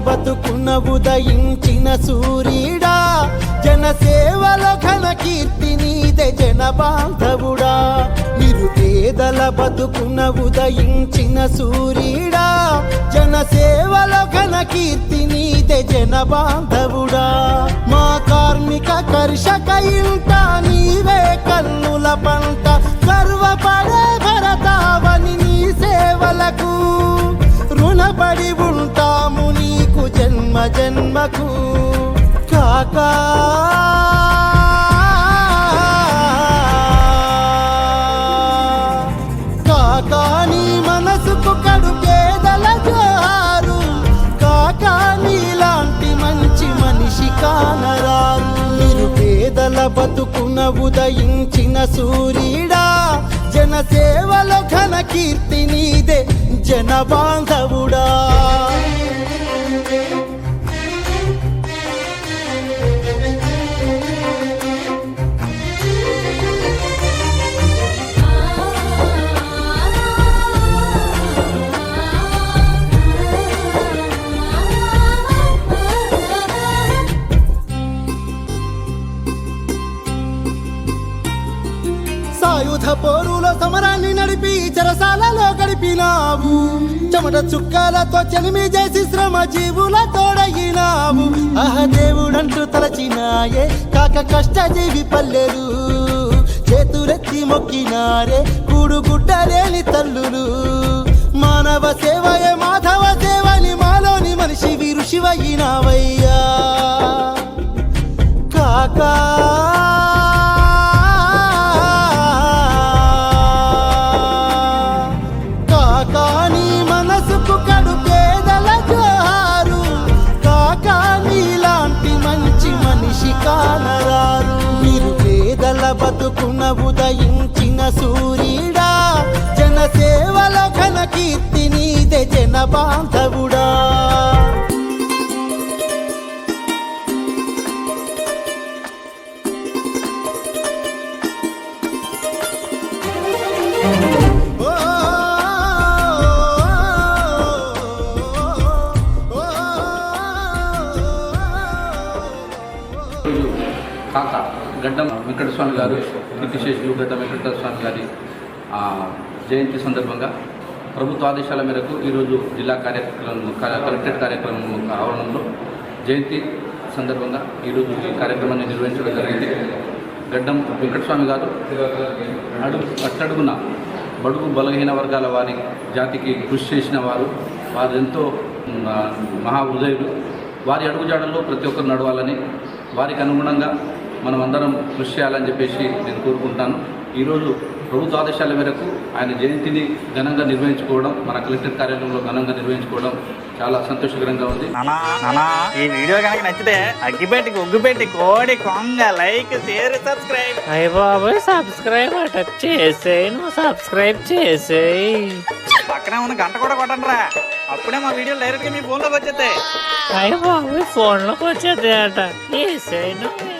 బతుకున్న ఉదయించిన సూర్యుడా జనసేవల ఘన కీర్తి నీదే జన బాంధవుడా నిరుపేదల బతుకున్న ఉదయించిన సూర్యుడా జనసేవల ఘన కీర్తి నీదే జన బాంధవుడా మా కార్మిక కర్షక ఇంట నీవే కన్నుల పంట సర్వపడే జన్మకు కాకా. కాకా నీ మనసుకు కడు పేదల జోహారు కాకా నీలాంటి మంచి మనిషి కానరారు. మీరు పేదల బతుకున ఉదయించిన సూర్యుడా జనసేవలో ఘన కీర్తి నీదే జన బాంధవుడా. ఆయుధ పోరులో సమరాన్ని నడిపి చెరసాలలో గడిపినావు. చెమట చుక్కలతో చెలిమి చేసి శ్రమ జీవుల తోడయినావు ఆహ దేవుడంటూ తలచినాయే కాక కష్ట జీవి పల్లెలు. చేతులెత్తి మొక్కినారే కూడు గుడ్డలేని తల్లులు. మానవ సేవయే మాధవ సేవని మాలోని మనిషి వీరు శివయ్యినావయ్యా. కాకా. బతుకున ఉదయించిన సూర్యుడా జనసేవల ఘన కీర్తి నీదే జన బాంధవుడా కాకా గడ్డం వెంకటస్వామి గారు కీర్తిశేషులు గడ్డం వెంకటేశ్వర స్వామి గారి జయంతి సందర్భంగా ప్రభుత్వ ఆదేశాల మేరకు ఈరోజు జిల్లా కార్యక్రమం కలెక్టరేట్ కార్యక్రమం ఆవరణంలో జయంతి సందర్భంగా ఈరోజు ఈ కార్యక్రమాన్ని నిర్వహించడం జరిగింది. గడ్డం వెంకటస్వామి గారు అడుగు అట్టడుగున బడుగు బలహీన వర్గాల వారి జాతికి కృషి చేసిన వారు వారు ఎంతో మహా హృదయులు వారి అడుగుజాడల్లో ప్రతి ఒక్కరు నడవాలని వారికి అనుగుణంగా మనం అందరం కృషి చేయాలని చెప్పేసి నేను కోరుకుంటాను. ఈరోజు ప్రభుత్వ ఆదేశాల మేరకు ఆయన జయంతిని ఘనంగా నిర్వహించుకోవడం మన కలెక్టర్ కార్యాలయంలో ఘనంగా నిర్వహించుకోవడం చాలా సంతోషకరంగా ఉంది. నానా నానా ఈ వీడియో కనుక నచ్చితే అగ్గిపెట్టి ఒగ్గుపెట్టి కోడి కొంగ లైక్ షేర్ సబ్స్క్రైబ్. అయ్య బాబోయ్ సబ్స్క్రైబ్ అట చేసేయి నువ్వు సబ్స్క్రైబ్ చేసేయి. పక్కనే ఉన్న గంట కూడా కొట్టండి రా అప్పుడే మా వీడియో డైరెక్ట్గా మీ ఫోన్లోకి వచ్చేస్తాయి. అయ్య బాబోయ్ ఫోన్లోకి వచ్చేది అట చేసేయి నువ్వు.